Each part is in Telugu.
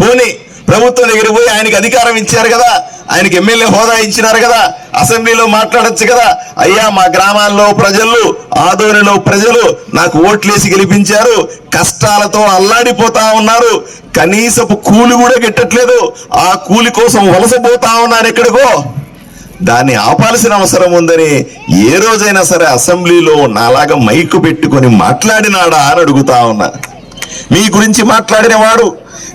పోనీ ప్రభుత్వం దగ్గర పోయి ఆయనకి అధికారం ఇచ్చారు కదా ఆయనకి ఎమ్మెల్యే హోదా ఇచ్చినారు కదా అసెంబ్లీలో మాట్లాడొచ్చు కదా. అయ్యా మా గ్రామాల్లో ప్రజలు ఆదోనిలో ప్రజలు నాకు ఓట్లేసి గెలిపించారు కష్టాలతో అల్లాడిపోతా ఉన్నారు. కనీసపు కూలి కూడా గిట్టట్లేదు. ఆ కూలి కోసం వలసపోతా ఉన్నారు ఎక్కడికో. దాన్ని ఆపాల్సిన అవసరం ఉందని ఏ రోజైనా సరే అసెంబ్లీలో నాలాగా మైకు పెట్టుకొని మాట్లాడినాడా అని అడుగుతా ఉన్నా. మీ గురించి మాట్లాడిన వాడు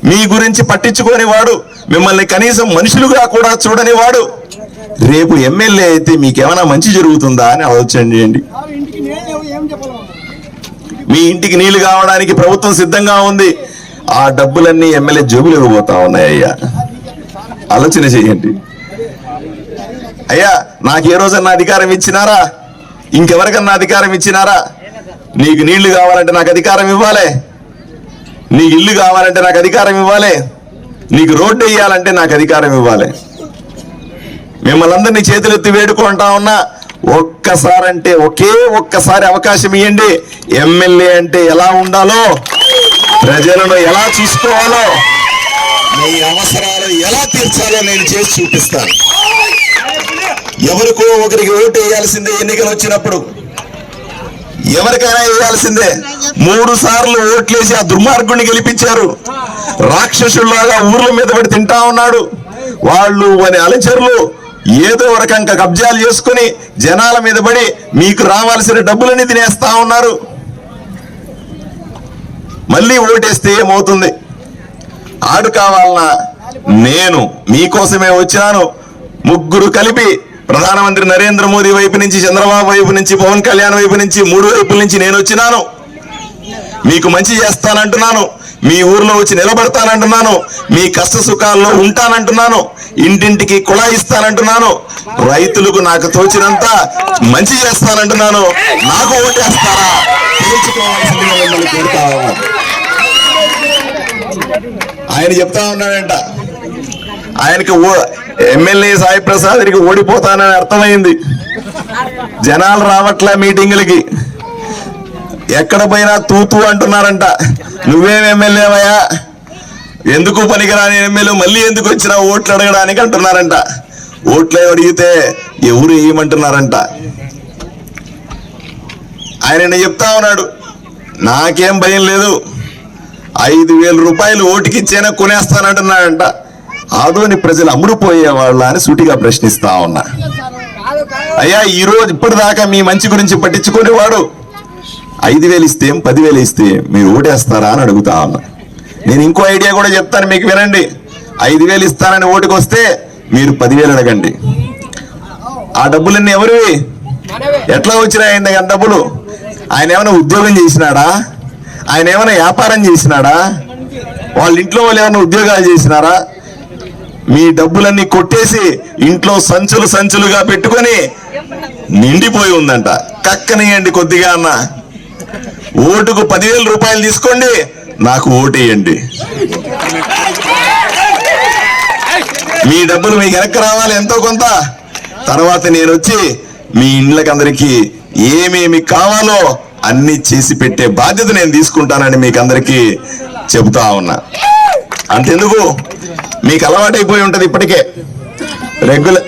మీ గురించి పట్టించుకోనివాడు మిమ్మల్ని కనీసం మనుషులుగా కూడా చూడనివాడు. రేపు ఎమ్మెల్యే అయితే మీకేమైనా మంచి జరుగుతుందా అని ఆలోచన చేయండి. మీ ఇంటికి నీళ్ళు కావడానికి ప్రభుత్వం సిద్ధంగా ఉంది. ఆ డబ్బులన్నీ ఎమ్మెల్యే జేబులకు ఇవ్వబోతా ఉన్నాయ్యా. ఆలోచన చేయండి. అయ్యా నాకు ఏ రోజన్నా అధికారం ఇచ్చినారా? ఇంకెవరికన్నా అధికారం ఇచ్చినారా? నీకు నీళ్ళు కావాలంటే నాకు అధికారం ఇవ్వాలి. నీకు ఇల్లు కావాలంటే నాకు అధికారం ఇవ్వాలి. నీకు రోడ్డు వేయాలంటే నాకు అధికారం ఇవ్వాలి. మిమ్మల్ని అందరినీ చేతులెత్తి వేడుకుంటా ఉన్నా ఒక్కసారి అంటే ఒకే ఒక్కసారి అవకాశం ఇవ్వండి ఎమ్మెల్యే అంటే ఎలా ఉండాలో ప్రజలను ఎలా చూసుకోవాలో మీ అవసరాలు ఎలా తీర్చాలో నేను చేసి చూపిస్తాను. ఎవరికో ఒకరికి ఓటు వేయాల్సిందే ఎన్నికలు వచ్చినప్పుడు. ఎవరికైనా వేయాల్సిందే మూడు సార్లు ఓట్లేసి ఆ దుర్మార్గుడిని గెలిపించారు. రాక్షసుల్లాగా ఊర్ల మీద పడి తింటా ఉన్నాడు. వాళ్ళు వారి అలచరులు ఏదో రకంగా కబ్జాలు చేసుకుని జనాల మీద పడి మీకు రావాల్సిన డబ్బులని తినేస్తా ఉన్నారు. మళ్ళీ ఓటేస్తే ఏమవుతుంది? ఆడు కావాలన్నా నేను మీకోసమే వచ్చాను. ముగ్గురు కలిపి ప్రధానమంత్రి నరేంద్ర మోదీ వైపు నుంచి చంద్రబాబు వైపు నుంచి పవన్ కళ్యాణ్ వైపు నుంచి మూడు వైపుల నుంచి నేను వచ్చినాను. మీకు మంచి చేస్తానంటున్నాను. మీ ఊర్లో వచ్చి నిలబడతానంటున్నాను. మీ కష్ట సుఖాల్లో ఉంటానంటున్నాను. ఇంటింటికి కుళాయి ఇస్తానంటున్నాను. రైతులకు నాకు తోచినంత మంచి చేస్తానంటున్నాను. నాకు ఓటేస్తారా? ఆయన చెప్తా ఉన్నాడంట. ఆయనకి ఓ ఎమ్మెల్యే సాయి ప్రసాద్కి ఓడిపోతానని అర్థమైంది. జనాలు రావట్లే మీటింగులకి. ఎక్కడ పోయినా తూతూ అంటున్నారంట. నువ్వేం ఎమ్మెల్యేవయ్యా ఎందుకు పనికిరాని ఎమ్మెల్యే? మళ్ళీ ఎందుకు వచ్చినా ఓట్లు అడగడానికి అంటున్నారంట. ఓట్లు అడిగితే ఎవరు వేయమంటున్నారంట ఆయన చెప్తా ఉన్నాడు. నాకేం భయం లేదు. ఐదు వేల రూపాయలు ఓటుకిచ్చేనా కొనేస్తానంటున్నాడంట. ఆదోని ప్రజలు అమ్ముడుపోయే వాళ్ళ అని సూటిగా ప్రశ్నిస్తా ఉన్నా. అయ్యా ఈ రోజు ఇప్పటిదాకా మీ మంచి గురించి పట్టించుకునేవాడు? ఐదు వేలు ఇస్తే పదివేలు ఇస్తే మీరు ఓటేస్తారా అని అడుగుతా ఉన్నా. నేను ఇంకో ఐడియా కూడా చెప్తాను మీకు వినండి. ఐదు వేలు ఇస్తానని ఓటుకు వస్తే మీరు పదివేలు అడగండి. ఆ డబ్బులన్నీ ఎవరివి? ఎట్లా వచ్చినాయి ఆయన డబ్బులు? ఆయన ఏమైనా ఉద్యోగం చేసినాడా? ఆయన ఏమైనా వ్యాపారం చేసినాడా? వాళ్ళ ఇంట్లో వాళ్ళు ఏమైనా ఉద్యోగాలు చేసినారా? మీ డబ్బులన్నీ కొట్టేసి ఇంట్లో సంచులు సంచులుగా పెట్టుకొని నిండిపోయి ఉందంట. కక్కనియండి కొద్దిగా అన్న. ఓటుకు పదివేల రూపాయలు తీసుకోండి నాకు ఓటేయండి. మీ డబ్బులు మీకు వెనక్కి రావాలి ఎంతో కొంత. తర్వాత నేను వచ్చి మీ ఇండ్లకి ఏమేమి కావాలో అన్ని చేసి పెట్టే బాధ్యత నేను తీసుకుంటానని మీకు అందరికీ చెబుతా ఉన్నా. అంతెందుకు? మీకు అలవాటైపోయి ఉంటుంది ఇప్పటికే. రెగ్యులర్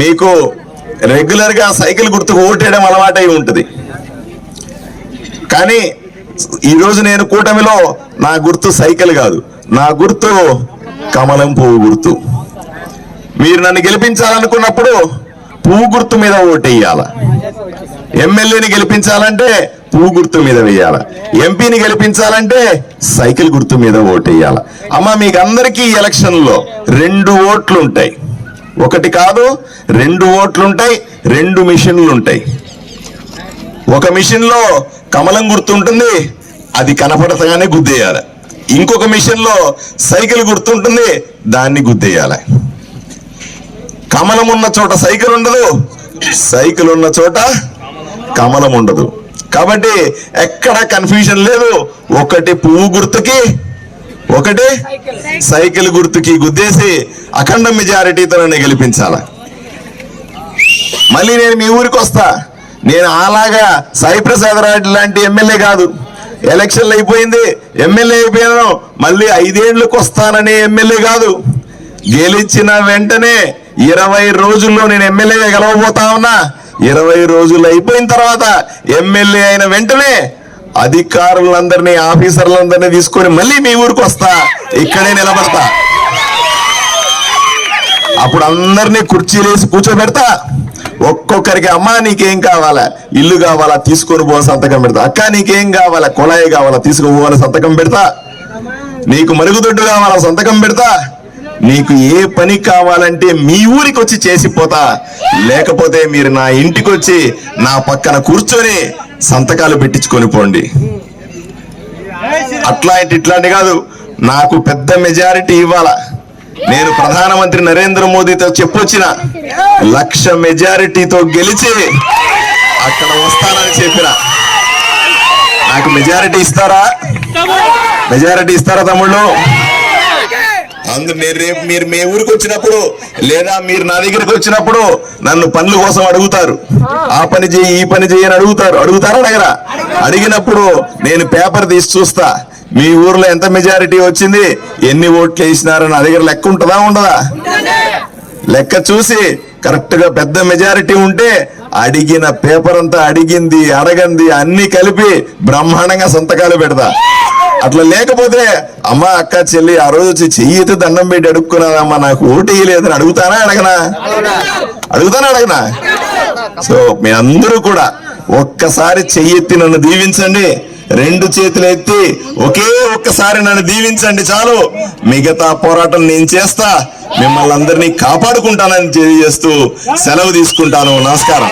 మీకు రెగ్యులర్గా సైకిల్ గుర్తుకు ఓటేయడం అలవాటై ఉంటుంది. కానీ ఈరోజు నేను కూటమిలో నా గుర్తు సైకిల్ కాదు. నా గుర్తు కమలం పువ్వు గుర్తు. మీరు నన్ను గెలిపించాలనుకున్నప్పుడు పువ్వు గుర్తు మీద ఓటేయాల. ఎమ్మెల్యేని గెలిపించాలంటే పువ్వు గుర్తు మీద వేయాల. ఎంపీని గెలిపించాలంటే సైకిల్ గుర్తు మీద ఓటేయాల. అమ్మ మీకు అందరికీ ఎలక్షన్లో ఎలక్షన్లో రెండు ఓట్లు ఉంటాయి ఒకటి కాదు రెండు ఓట్లు ఉంటాయి రెండు మిషన్లు ఉంటాయి ఒక మిషన్లో కమలం గుర్తుంటుంది అది కనపడతగానే గుద్దేయాలి. ఇంకొక మిషన్లో సైకిల్ గుర్తుంటుంది దాన్ని గుద్దేయాలి. కమలం ఉన్న చోట సైకిల్ ఉండదు సైకిల్ ఉన్న చోట కమలం ఉండదు. కాబట్టి ఎక్కడ కన్ఫ్యూజన్ లేదు. ఒకటి పువ్వు గుర్తుకి ఒకటి సైకిల్ గుర్తుకి గుద్దేసి అఖండ మెజారిటీతో తనని గెలిపించాలి. మళ్ళీ నేను మీ ఊరికి వస్తా. నేను అలాగా సాయిప్రసాద్ రాయుడు లాంటి ఎమ్మెల్యే కాదు. ఎలక్షన్లు అయిపోయింది. ఎమ్మెల్యే అయిపోయాను. మళ్ళీ ఐదేళ్ళకు వస్తాననే ఎమ్మెల్యే కాదు. గెలిచిన వెంటనే ఇరవై రోజుల్లో నేను ఎమ్మెల్యేగా గెలవబోతా ఉన్నా. ఇరవై రోజులు అయిపోయిన తర్వాత ఎమ్మెల్యే అయిన వెంటనే అధికారులందరినీ ఆఫీసర్లందరినీ తీసుకొని మళ్ళీ మీ ఊరికి వస్తా. ఇక్కడే నిలబడతా. అప్పుడు అందరినీ కుర్చీలేసి కూర్చోబెడతా. ఒక్కొక్కరికి అమ్మా నీకేం కావాలా? ఇల్లు కావాలా? తీసుకొని పో సంతకం పెడతా. అక్క నీకేం కావాలా? కుళాయి కావాలా? తీసుకుపో అని సంతకం పెడతా. నీకు మరుగుదొడ్డు కావాలా? సంతకం పెడతా. నీకు ఏ పని కావాలంటే మీ ఊరికి వచ్చి చేసిపోతా లేకపోతే మీరు నా ఇంటికి వచ్చి నా పక్కన కూర్చొని సంతకాలు పెట్టించుకొని పోండి. అట్లాంటి ఇట్లాంటి కాదు. నాకు పెద్ద మెజారిటీ ఇవ్వాల. నేను ప్రధానమంత్రి నరేంద్ర మోదీతో చెప్పొచ్చిన లక్ష మెజారిటీతో గెలిచి అక్కడ వస్తానని చెప్పిన. నాకు మెజారిటీ ఇస్తారా? మెజారిటీ ఇస్తారా తమ్ముళ్ళు? అందు మీరు రేపు మీరు మీ ఊరికి వచ్చినప్పుడు లేదా మీరు నా దగ్గరికి వచ్చినప్పుడు నన్ను పనుల కోసం అడుగుతారు. ఆ పని చేయి ఈ పని చేయి అని అడుగుతారు. అడుగుతారా అడగరా? అడిగినప్పుడు నేను పేపర్ తీసి చూస్తా. మీ ఊర్లో ఎంత మెజారిటీ వచ్చింది? ఎన్ని ఓట్లు వేసినారు? నా దగ్గర లెక్క ఉంటుందా ఉండదా? లెక్క చూసి కరెక్ట్గా పెద్ద మెజారిటీ ఉంటే అడిగిన పేపర్ అంతా అడిగింది అడగంది అన్ని కలిపి బ్రహ్మాండంగా సంతకాలు పెడతా. అట్లా లేకపోతే అమ్మ అక్క చెల్లి ఆ రోజు వచ్చి చెయ్యి దండం పెట్టి అడుక్కున్నదమ్మా నాకు ఓటు వేయలేదని అడుగుతానా అడగనా? అడుగుతానా అడగనా? సో మీ అందరూ కూడా ఒక్కసారి చెయ్యెత్తి నన్ను దీవించండి. రెండు చేతులు ఎత్తి ఒకే ఒక్కసారి నన్ను దీవించండి చాలు. మిగతా పోరాటం నేను చేస్తా. మిమ్మల్ని అందరినీ కాపాడుకుంటానని తెలియజేస్తూ సెలవు తీసుకుంటాను. నమస్కారం.